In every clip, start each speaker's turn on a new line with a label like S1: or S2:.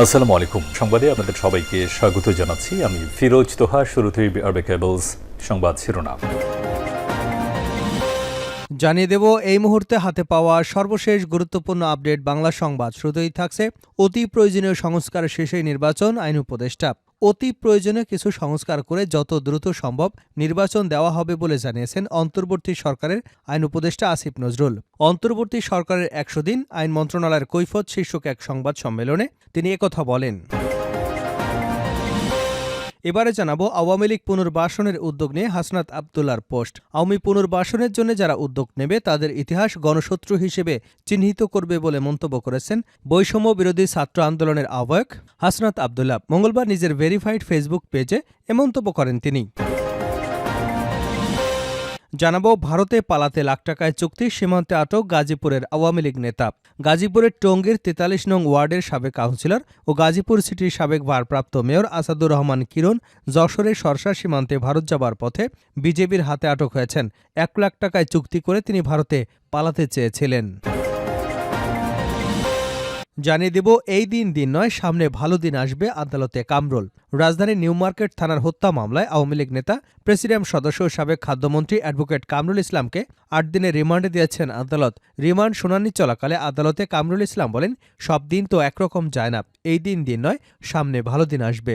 S1: আসসালামু আলাইকুম। সংবাদে আপনাদের সবাইকে স্বাগত জানাচ্ছি। আমি ফিরোজ তোহা, শুরুতেই আরবে কেবলস সংবাদ শিরোনাম।
S2: জানিয়ে দেব, এই মুহূর্তে হাতে পাওয়া সর্বশেষ গুরুত্বপূর্ণ আপডেট বাংলা সংবাদ। শুরুতেই থাকছে অতি প্রয়োজনীয় সংস্কার শেষে নির্বাচন, আইন উপদেষ্টা। অতি প্রয়োজনীয় কিছু সংস্কার করে যত দ্রুত সম্ভব নির্বাচন দেওয়া হবে বলে জানিয়েছেন অন্তর্বর্তী সরকারের আইন উপদেষ্টা আসিফ নজরুল। অন্তর্বর্তী সরকারের একশো দিন আইন মন্ত্রণালয়ের কৈফত শীর্ষক এক সংবাদ সম্মেলনে তিনি একথা বলেন। এবারে জানাব আওয়ামী লীগ পুনর্বাসনের উদ্যোগ নিয়ে হাসনাত আবদুল্লার পোস্ট। আওয়ামী পুনর্বাসনের জন্য যারা উদ্যোগ নেবে, তাদের ইতিহাস গণশত্রু হিসেবে চিহ্নিত করবে বলে মন্তব্য করেছেন বৈষম্য বিরোধী ছাত্র আন্দোলনের আহ্বায়ক হাসনাত আবদুল্লাহ। মঙ্গলবার নিজের ভেরিফাইড ফেসবুক পেজে এ মন্তব্য করেন তিনি। জানাব, ভারতে পালাতে লাখ টাকায় চুক্তি, সীমান্তে আটক গাজীপুরের আওয়ামী লীগ নেতা। গাজীপুরের টঙ্গীর তেতাল্লিশ নং ওয়ার্ডের সাবেক কাউন্সিলর ও গাজীপুর সিটির সাবেক ভারপ্রাপ্ত মেয়র আসাদুর রহমান কিরণ যশোরের সরসা সীমান্তে ভারত যাবার পথে বিজেপির হাতে আটক হয়েছেন। এক লাখ টাকায় চুক্তি করে তিনি ভারতে পালাতে চেয়েছিলেন। জানিয়ে দেব, এই দিন দিন নয়, সামনে ভালো দিন আসবে আদালতে কামরুল। রাজধানীর নিউ মার্কেট থানার হত্যা মামলায় আওয়ামী লীগ নেতা প্রেসিডেন্ট সদস্য ও সাবেক খাদ্যমন্ত্রী অ্যাডভোকেট কামরুল ইসলামকে আট দিনে রিমান্ডে দিয়েছেন আদালত। রিমান্ড শুনানি চলাকালে আদালতে কামরুল ইসলাম বলেন, সব দিন তো একরকম যায় না, এই দিন দিন নয়, সামনে ভালো দিন আসবে।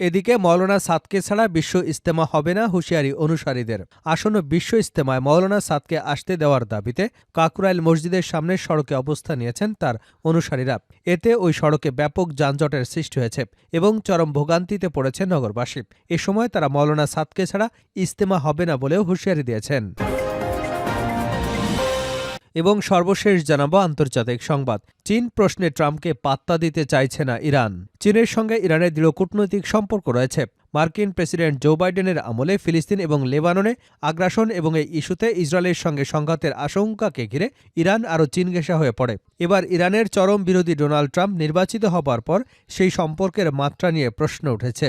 S2: এদিকে মৌলানা সাদকে ছাড়া বিশ্ব ইস্তেমা হবে না হুঁশিয়ারি অনুসারীদের। আসন্ন বিশ্ব ইস্তেমায় মৌলানা সাদকে আসতে দেওয়ার দাবিতে কাকুরাইল মসজিদের সামনে সড়কে অবস্থান নিয়েছেন তার অনুসারীরা। এতে ওই সড়কে ব্যাপক যানজটের সৃষ্টি হয়েছে এবং চরম ভোগান্তিতে পড়েছে নগরবাসী। এ সময় তারা মৌলানা সাদকে ছাড়া ইস্তেমা হবে না বলেও হুঁশিয়ারি দিয়েছেন। এবং সর্বশেষ জানাব আন্তর্জাতিক সংবাদ। চীন প্রশ্নে ট্রাম্পকে পাত্তা দিতে চাইছে না ইরান। চীনের সঙ্গে ইরানের দৃঢ় কূটনৈতিক সম্পর্ক রয়েছে। মার্কিন প্রেসিডেন্ট জো বাইডেনের আমলে ফিলিস্তিন এবং লেবাননে আগ্রাসন এবং এই ইস্যুতে ইসরায়েলের সঙ্গে সংঘাতের আশঙ্কাকে ঘিরে ইরান আরও চীনঘেঁষা হয়ে পড়ে। এবার ইরানের চরম বিরোধী ডোনাল্ড ট্রাম্প নির্বাচিত হবার পর সেই সম্পর্কের মাত্রা নিয়ে প্রশ্ন উঠেছে।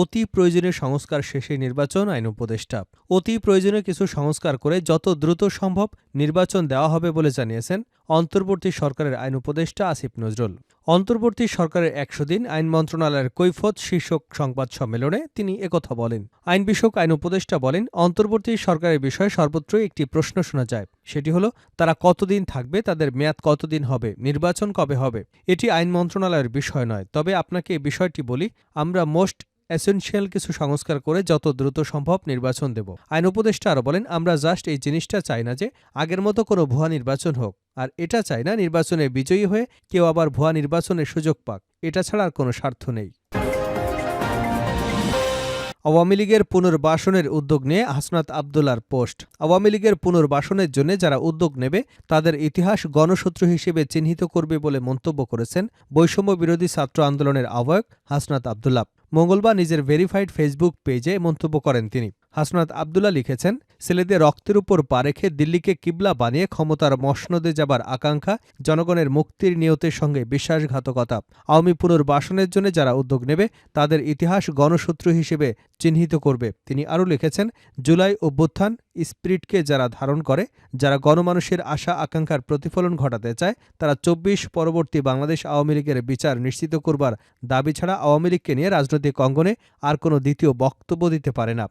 S2: অতি প্রয়োজনীয় সংস্কার শেষে নির্বাচন আইন উপদেষ্টা। অতি প্রয়োজনীয় কিছু সংস্কার করে যত দ্রুত সম্ভব নির্বাচন দেওয়া হবে বলে জানিয়েছেন অন্তর্বর্তী সরকারের আইন উপদেষ্টা আসিফ নজরুল। অন্তর্বর্তী সরকারের একশো দিন আইন মন্ত্রণালয়ের কৈফত শীর্ষক সংবাদ সম্মেলনে তিনি একথা বলেন। আইন বিষয়ক আইন উপদেষ্টা বলেন, অন্তর্বর্তী সরকারের বিষয়ে সর্বত্রই একটি প্রশ্ন শোনা যায়। সেটি হলো, তারা কতদিন থাকবে, তাদের মেয়াদ কতদিন হবে, নির্বাচন কবে হবে? এটি আইন মন্ত্রণালয়ের বিষয় নয়। তবে আপনাকে এই বিষয়টি বলি, আমরা মোস্ট এসেনশিয়াল কিছু সংস্কার করে যত দ্রুত সম্ভব নির্বাচন দেব। আইন উপদেষ্টা আরও বলেন, আমরা জাস্ট এই জিনিসটা চাই না যে আগের মতো কোনো ভুয়া নির্বাচন হোক। আর এটা চাই না নির্বাচনে বিজয়ী হয়ে কেউ আবার ভুয়া নির্বাচনের সুযোগ পাক। এটা ছাড়া আর কোনো স্বার্থ নেই। আওয়ামী লীগের পুনর্বাসনের উদ্যোগ নিয়ে হাসনাত আবদুল্লার পোস্ট। আওয়ামী লীগের পুনর্বাসনের জন্য যারা উদ্যোগ নেবে, তাদের ইতিহাস গণশত্রু হিসেবে চিহ্নিত করবে বলে মন্তব্য করেছেন বৈষম্য বিরোধী ছাত্র আন্দোলনের আহ্বায়ক হাসনাত আবদুল্লাহ। মঙ্গলবার নিজের ভেরিফাইড ফেসবুক পেজে মন্তব্য করেন তিনি। হাসনাত আবদুল্লাহ লিখেছেন ছেলেদের রক্তের উপর পা রেখে দিল্লিকে কিবলা বানিয়ে ক্ষমতার মসনদে যাবার আকাঙ্ক্ষা জনগণের মুক্তির নিয়তের সঙ্গে বিশ্বাসঘাতকতা। আওয়ামী পুনর্বাসনের জন্য যারা উদ্যোগ নেবে, তাদের ইতিহাস গণশত্রু হিসেবে চিহ্নিত করবে। তিনি আরও লিখেছেন, জুলাই অভ্যুত্থান স্পিরিটকে যারা ধারণ করে, যারা গণমানুষের আশা আকাঙ্ক্ষার প্রতিফলন ঘটাতে চায়, তারা চব্বিশ পরবর্তী বাংলাদেশ আওয়ামী লীগের বিচার নিশ্চিত করবার দাবি ছাড়া আওয়ামী লীগকে নিয়ে রাজনৈতিক অঙ্গনে আর কোনো দ্বিতীয় বক্তব্য দিতে পারে না।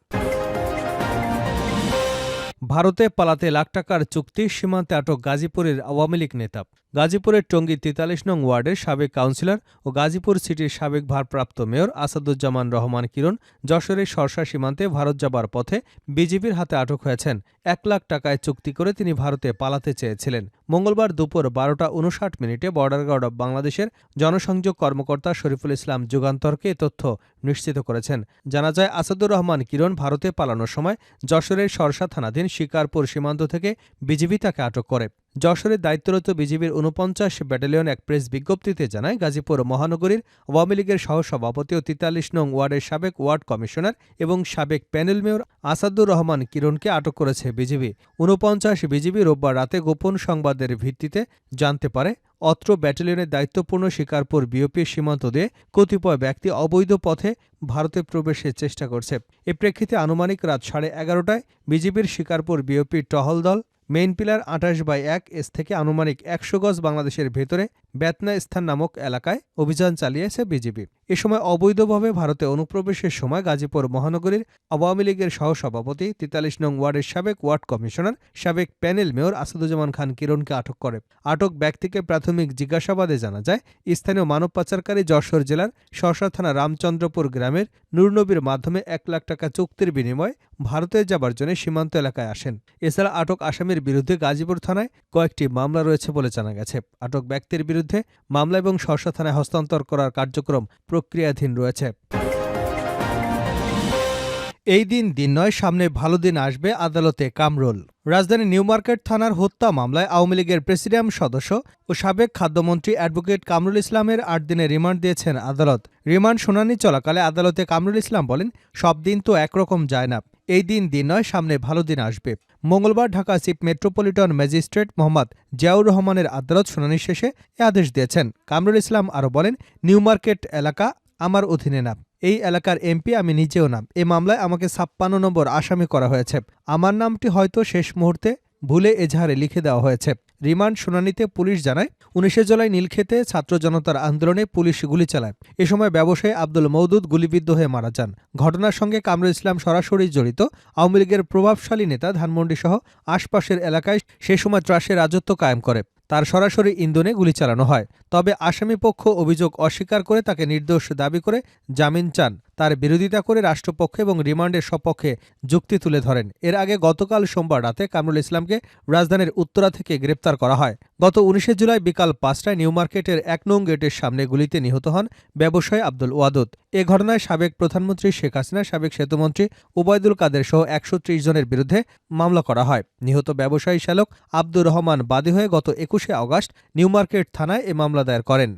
S2: ভারতে পালাতে লাখ টাকার চুক্তি সীমান্তে আটক গাজীপুরের আওয়ামী লীগ নেতা। গাজীপুরের টঙ্গী তেতাল্লিশ নং ওয়ার্ডের সাবেক কাউন্সিলর ও গাজীপুর সিটির সাবেক ভারপ্রাপ্ত মেয়র আসাদুজ্জামান রহমান কিরণ যশোরের সরসা সীমান্তে ভারত যাবার পথে বিজেপির হাতে আটক হয়েছেন। এক লাখ টাকায় চুক্তি করে তিনি ভারতে পালাতে চেয়েছিলেন। মঙ্গলবার দুপুর বারোটা উনষাট মিনিটে বর্ডার গার্ড অব বাংলাদেশের জনসংযোগ কর্মকর্তা শরীফুল ইসলাম যুগান্তরকে তথ্য নিশ্চিত করেছেন। জানা যায়, আসাদুর রহমান কিরণ ভারতে পালানোর সময় যশোরের সরসা থানাধীন শিকারপুর সীমান্ত থেকে বিজিবি তাকে আটক করে। যশোরে দায়িত্বরত বিজিবির উনপঞ্চাশ ব্যাটালিয়ন এক প্রেস বিজ্ঞপ্তিতে জানায়, গাজীপুর মহানগরীর আওয়ামী লীগের সহসভাপতি ও তেতাল্লিশ নং ওয়ার্ডের সাবেক ওয়ার্ড কমিশনার এবং সাবেক প্যানেল মেয়র আসাদুর রহমান কিরণকে আটক করেছে বিজিবি। উনপঞ্চাশ বিজিবি রোববার রাতে গোপন সংবাদের ভিত্তিতে জানতে পারে, অত্র ব্যাটালিয়নের দায়িত্বপূর্ণ শিকারপুর বিওপি সীমান্ত দিয়ে কতিপয় ব্যক্তি অবৈধ পথে ভারতে প্রবেশের চেষ্টা করছে। এ প্রেক্ষিতে আনুমানিক রাত সাড়ে এগারোটায় বিজিবির শিকারপুর বিওপি টহল দল মেইন পিলার আঠাশ বাই এক এস থেকে আনুমানিক একশো গজ বাংলাদেশের ভেতরে বেতনা স্থান নামক এলাকায় অভিযান চালিয়েছে বিজেপি। এ সময় অবৈধভাবে ভারতে অনুপ্রবেশের সময় গাজীপুর মহানগরীর আওয়ামী লীগের সহসভাপতি তেতাল্লিশ নং ওয়ার্ডের সাবেক ওয়ার্ড কমিশনার, সাবেক প্যানেল মেয়র আসাদুজ্জামান খান কিরণকে আটক করে। আটক ব্যক্তিকে প্রাথমিক জিজ্ঞাসাবাদে জানা যায়, স্থানীয় মানব পাচারকারী যশোর জেলার শশা থানা রামচন্দ্রপুর গ্রামের নুরনবীর মাধ্যমে এক লাখ টাকা চুক্তির বিনিময়ে ভারতে যাবার জন্য সীমান্ত এলাকায় আসেন। এছাড়া আটক আসামির বিরুদ্ধে গাজীপুর থানায় কয়েকটি মামলা রয়েছে বলে জানা গেছে। আটক ব্যক্তির বিরুদ্ধে মামলা এবং শশা থানায় হস্তান্তর করার কার্যক্রম প্রক্রিয়াধীন রয়েছে। এই দিন দিন নয়, সামনে ভালো দিন আসবে আদালতে কামরুল। রাজধানী নিউমার্কেট থানার হত্যা মামলায় আওয়ামী লীগের প্রেসিডিয়াম সদস্য ও সাবেক খাদ্যমন্ত্রী অ্যাডভোকেট কামরুল ইসলামের আট দিনের রিমান্ড দিয়েছেন আদালত। রিমান্ড শুনানি চলাকালে আদালতে কামরুল ইসলাম বলেন, সব দিন তো একরকম যায় না। এই দিন দিন নয়, সামনে ভালো দিন আসবে। মঙ্গলবার Dhaka chief metropolitan magistrate Mohammad Ziaur রহমানের আদালত শুনানি শেষে এ আদেশ দিয়েছেন। কামরুল ইসলাম আরও বলেন, নিউ মার্কেট এলাকা আমার অধীনে না। এই এলাকার এমপি আমি নিজেও নাম এ মামলায় আমাকে ছাপ্পান্ন নম্বর আসামি করা হয়েছে। আমার নামটি হয়তো শেষ মুহূর্তে ভুলে এজাহারে লিখে দেওয়া হয়েছে। রিমান্ড শুনানিতে পুলিশ জানায়, উনিশে জুলাই নীলক্ষেতে ছাত্র জনতার আন্দোলনে পুলিশ গুলি চালায়। এ সময় ব্যবসায়ী আব্দুল মৌদুদ গুলিবিদ্ধ হয়ে মারা যান। ঘটনার সঙ্গে কামরুল ইসলাম সরাসরি জড়িত। আওয়ামী লীগের প্রভাবশালী নেতা ধানমন্ডি সহ আশপাশের এলাকায় সে সময় ত্রাসের রাজত্ব কায়েম করে। তার সরাসরি ইন্ধনে গুলি চালানো হয়। তবে আসামিপক্ষ অভিযোগ অস্বীকার করে তাকে নির্দোষ দাবি করে জামিন চান। তার বিরোধিতা করে রাষ্ট্রপক্ষ এবং রিমান্ডের সপক্ষে যুক্তি তুলে ধরেন। এর আগে গতকাল সোমবার রাতে কামরুল ইসলামকে রাজধানীর উত্তরা থেকে গ্রেপ্তার করা হয়। গত উনিশে জুলাই বিকাল পাঁচটায় নিউ মার্কেটের এক নং গেটের সামনে গুলিতে নিহত হন ব্যবসায়ী আব্দুল ওয়াদুদ। এ ঘটনায় সাবেক প্রধানমন্ত্রী শেখ হাসিনা, সাবেক সেতুমন্ত্রী ওবায়দুল কাদের সহ একশো ত্রিশ জনের বিরুদ্ধে মামলা করা হয়। নিহত ব্যবসায়ী শ্যালক আব্দুর রহমান বাদী হয়ে গত একুশে আগস্ট নিউমার্কেট থানায় এ মামলা দায়ের করেন।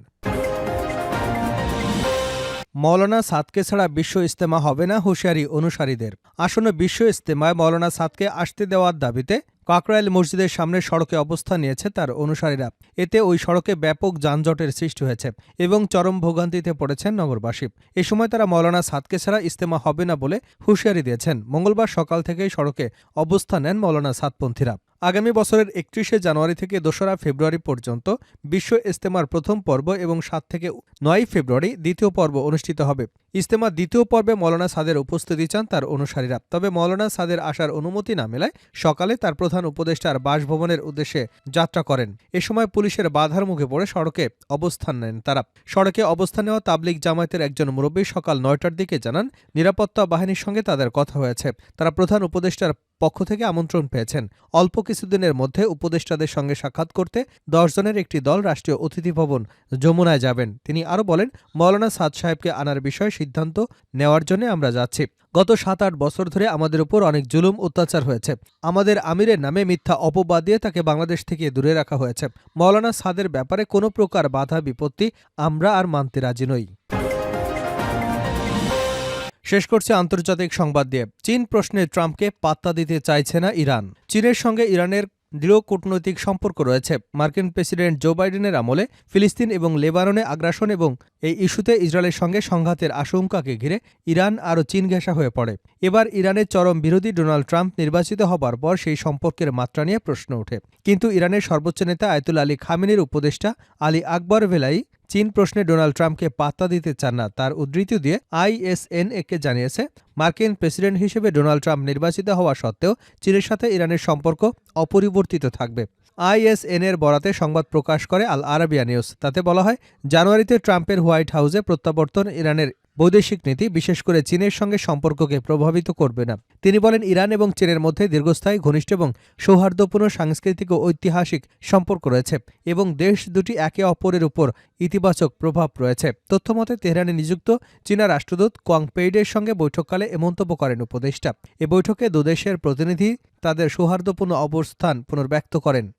S2: মৌলানা সাদকে ছাড়া বিশ্ব ইস্তেমা হবে না হুঁশিয়ারি অনুসারীদের। আসন্ন বিশ্ব ইস্তেমায় মৌলানা সাদকে আসতে দেওয়ার দাবিতে কাকরাইল মসজিদের সামনে সড়কে অবস্থান নিয়েছে তার অনুসারীরা। এতে ওই সড়কে ব্যাপক যানজটের সৃষ্টি হয়েছে এবং চরম ভোগান্তিতে পড়েছেন নগরবাসী। এ সময় তারা মৌলানা সাদকে ছাড়া ইস্তেমা হবে না বলে হুঁশিয়ারি দিয়েছেন। মঙ্গলবার সকাল থেকেই সড়কে অবস্থান নেন মৌলানা সাদপন্থীরা। আগামী বছরের একত্রিশে জানুয়ারি থেকে দোসরা ফেব্রুয়ারি পর্যন্ত বিশ্ব ইস্তেমার প্রথম পর্ব এবং সাত থেকে নয় ফেব্রুয়ারি দ্বিতীয় পর্ব অনুষ্ঠিত হবে। ইস্তেমার দ্বিতীয় পর্বে মৌলানা সাদের উপস্থিতি চান তার অনুসারীরা। তবে মৌলানা সাদের আসার অনুমতি না মেলায় সকালে তার প্রধান উপদেষ্টার বাসভবনের উদ্দেশ্যে যাত্রা করেন। এ সময় পুলিশের বাধার মুখে পড়ে সড়কে অবস্থান নেন তারা। সড়কে অবস্থান নেওয়া তাবলিক জামায়াতের একজন মুরব্বী সকাল নয়টার দিকে জানান, নিরাপত্তা বাহিনীর সঙ্গে তাদের কথা হয়েছে। তারা প্রধান উপদেষ্টার পক্ষ থেকে আমন্ত্রণ পেয়েছেন। অল্প কিছুদিনের মধ্যে উপদেষ্টাদের সঙ্গে সাক্ষাৎ করতে দশ জনের একটি দল রাষ্ট্রীয় অতিথি ভবন যমুনায় যাবেন। তিনি আরও বলেন, মৌলানা সাদ সাহেবকে আনার বিষয়ে সিদ্ধান্ত নেওয়ার জন্য আমরা যাচ্ছি। গত সাত আট বছর ধরে আমাদের উপর অনেক জুলুম, অত্যাচার হয়েছে। আমাদের আমিরের নামে মিথ্যা অপবাদ দিয়ে তাকে বাংলাদেশ থেকে দূরে রাখা হয়েছে। মৌলানা সাদের ব্যাপারে কোনো প্রকার বাধা, বিপত্তি আমরা আর মানতে রাজি নই। শেষ করছে আন্তর্জাতিক সংবাদ দিয়ে। চীন প্রশ্নে ট্রাম্পকে পাত্তা দিতে চাইছে না ইরান। চীনের সঙ্গে ইরানের দৃঢ় কূটনৈতিক সম্পর্ক রয়েছে। মার্কিন প্রেসিডেন্ট জো বাইডেনের আমলে ফিলিস্তিন এবং লেবাননে আগ্রাসন এবং এই ইস্যুতে ইসরায়েলের সঙ্গে সংঘাতের আশঙ্কাকে ঘিরে ইরান আরও চীন ঘেঁষা হয়ে পড়ে। এবার ইরানের চরম বিরোধী ডোনাল্ড ট্রাম্প নির্বাচিত হবার পর সেই সম্পর্কের মাত্রা নিয়ে প্রশ্ন ওঠে। কিন্তু ইরানের সর্বোচ্চ নেতা আয়তুল আলী খামিনের উপদেষ্টা আলী আকবর ভেলাই চীন প্রশ্নে ডোনাল্ড ট্রাম্পকে পাত্তা দিতে চান না, তার উদ্ধৃতি দিয়ে আইএসএনএকে জানিয়েছে। মার্কিন প্রেসিডেন্ট হিসেবে ডোনাল্ড ট্রাম্প নির্বাচিত হওয়া সত্ত্বেও চীনের সাথে ইরানের সম্পর্ক অপরিবর্তিত থাকবে। আইএসএন এর বরাতে সংবাদ প্রকাশ করে আল আরাবিয়া নিউজ। তাতে বলা হয়, জানুয়ারিতে ট্রাম্পের হোয়াইট হাউসে প্রত্যাবর্তন ইরানের বৈদেশিক নীতি, বিশেষ করে চীনের সঙ্গে সম্পর্ককে প্রভাবিত করবে না। তিনি বলেন, ইরান এবং চীনের মধ্যে দীর্ঘস্থায়ী, ঘনিষ্ঠ এবং সৌহার্দ্যপূর্ণ সাংস্কৃতিক ও ঐতিহাসিক সম্পর্ক রয়েছে এবং দেশ দুটি একে অপরের উপর ইতিবাচক প্রভাব রয়েছে। তথ্যমতে, তেহরানে নিযুক্ত চীনা রাষ্ট্রদূত কোয়াং পেইডের সঙ্গে বৈঠককালে এ মন্তব্য করেন উপদেষ্টা। এ বৈঠকে দুদেশের প্রতিনিধি তাদের সৌহার্দ্যপূর্ণ অবস্থান পুনর্ব্যক্ত করেন।